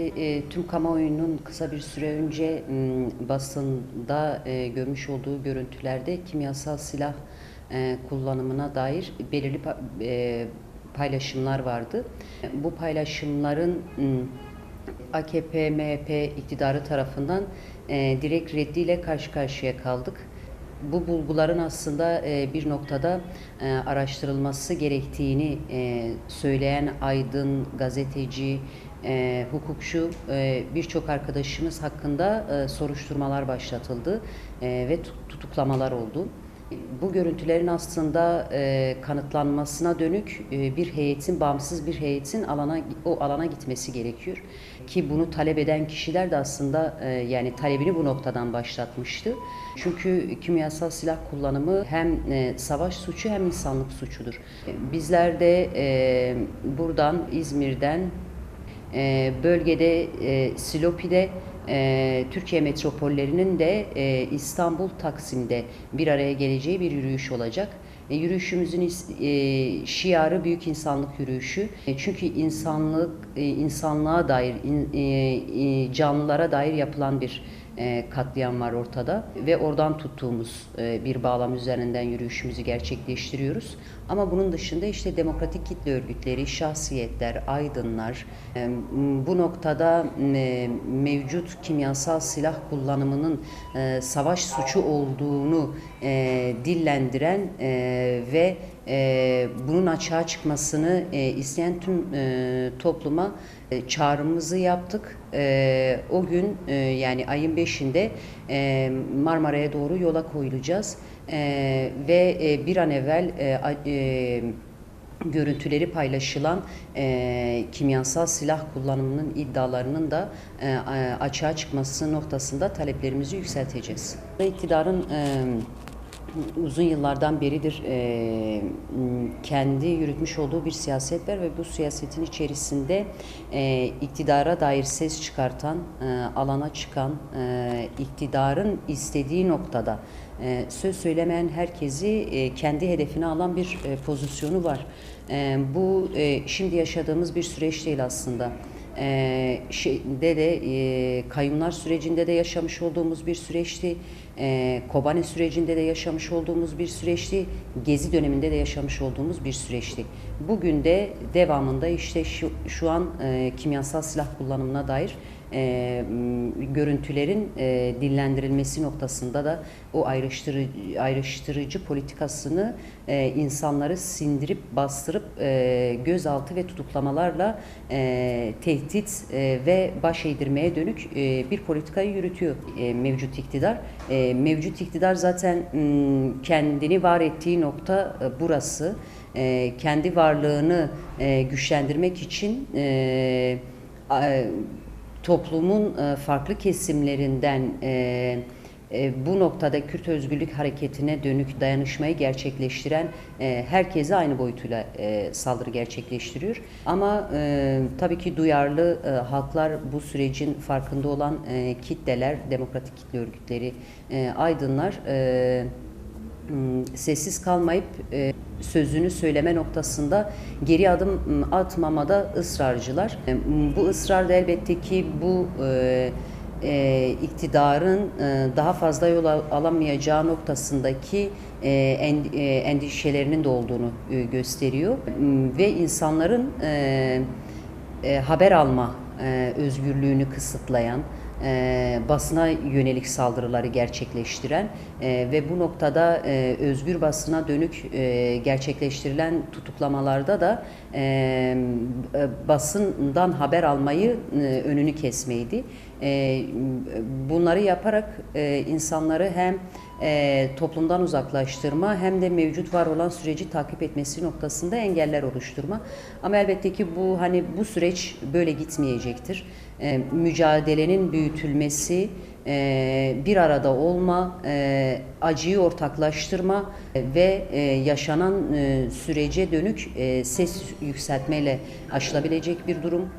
E, tüm kamuoyunun kısa bir süre önce basında e, görmüş olduğu görüntülerde kimyasal silah e, kullanımına dair belirli pa- paylaşımlar vardı. Bu paylaşımların AKP, MHP iktidarı tarafından direkt reddiyle karşı karşıya kaldık. Bu bulguların aslında bir noktada araştırılması gerektiğini söyleyen aydın, gazeteci, e, hukukçu e, birçok arkadaşımız hakkında e, soruşturmalar başlatıldı e, ve tut- tutuklamalar oldu. Bu görüntülerin aslında e, kanıtlanmasına dönük e, bir heyetin, bağımsız bir heyetin alana o alana gitmesi gerekiyor. Ki bunu talep eden kişiler de aslında e, yani talebini bu noktadan başlatmıştı. Çünkü kimyasal silah kullanımı hem e, savaş suçu hem insanlık suçudur. E, Bizler de e, buradan İzmir'den e, bölgede e, Silopi'de e, Türkiye metropollerinin de e, İstanbul Taksim'de bir araya geleceği bir yürüyüş olacak. Yürüyüşümüzün e, şiarı büyük insanlık yürüyüşü. Çünkü insanlık insanlığa dair canlılara dair yapılan bir katliam var ortada ve oradan tuttuğumuz e, bir bağlam üzerinden yürüyüşümüzü gerçekleştiriyoruz. Ama bunun dışında işte demokratik kitle örgütleri, şahsiyetler, aydınlar e, bu noktada e, mevcut kimyasal silah kullanımının e, savaş suçu olduğunu e, dillendiren e, ve e, bunun açığa çıkmasını e, isteyen tüm e, topluma e, çağrımızı yaptık. E, o gün e, yani ayın 5'inde e, Marmara'ya doğru yola koyulacağız. E, ve e, bir an evvel e, e, görüntüleri paylaşılan e, kimyasal silah kullanımının iddialarının da e, açığa çıkması noktasında taleplerimizi yükselteceğiz. İktidarın e, uzun yıllardan beridir e, kendi yürütmüş olduğu bir siyaset var ve bu siyasetin içerisinde e, iktidara dair ses çıkartan, e, alana çıkan, e, iktidarın istediği noktada e, söz söylemeyen herkesi e, kendi hedefine alan bir e, pozisyonu var. E, bu e, şimdi yaşadığımız bir süreç değil aslında e, şeyde de e, kayyumlar sürecinde de yaşamış olduğumuz bir süreçti. E, Kobane sürecinde de yaşamış olduğumuz bir süreçti. Gezi döneminde de yaşamış olduğumuz bir süreçti. Bugün de devamında işte şu, şu an e, kimyasal silah kullanımına dair e, görüntülerin e, dillendirilmesi noktasında da o ayrıştırıcı, ayrıştırıcı politikasını e, insanları sindirip bastırıp e, gözaltı ve tutuklamalarla e, tehdit e, ve baş eğdirmeye dönük e, bir politikayı yürütüyor e, mevcut iktidar. E, mevcut iktidar zaten m, kendini var ettiği nokta e, burası. E, kendi varlığını e, güçlendirmek için e, a- toplumun e, farklı kesimlerinden e, e, bu noktada Kürt Özgürlük Hareketi'ne dönük dayanışmayı gerçekleştiren herkese aynı boyutuyla saldırı gerçekleştiriyor. Ama tabii ki duyarlı halklar bu sürecin farkında olan kitleler, demokratik kitle örgütleri, aydınlar sessiz kalmayıp e, sözünü söyleme noktasında geri adım atmamada ısrarcılar. E, Bu ısrar da elbette ki bu e, iktidarın daha fazla yol al- alamayacağı noktasındaki en- endişelerinin de olduğunu gösteriyor. Ve insanların haber alma özgürlüğünü kısıtlayan, e, basına yönelik saldırıları gerçekleştiren e, ve bu noktada e, özgür basına dönük e, gerçekleştirilen tutuklamalarda da e, e, basından haber almayı e, önünü kesmeydi. E, bunları yaparak e, insanları hem e, toplumdan uzaklaştırma hem de mevcut var olan süreci takip etmesi noktasında engeller oluşturma. Ama elbette ki bu hani bu süreç böyle gitmeyecektir. E, mücadelenin büyütülmesi, e, bir arada olma, e, acıyı ortaklaştırma e, ve e, yaşanan e, sürece dönük e, ses yükseltmeyle aşılabilecek bir durum.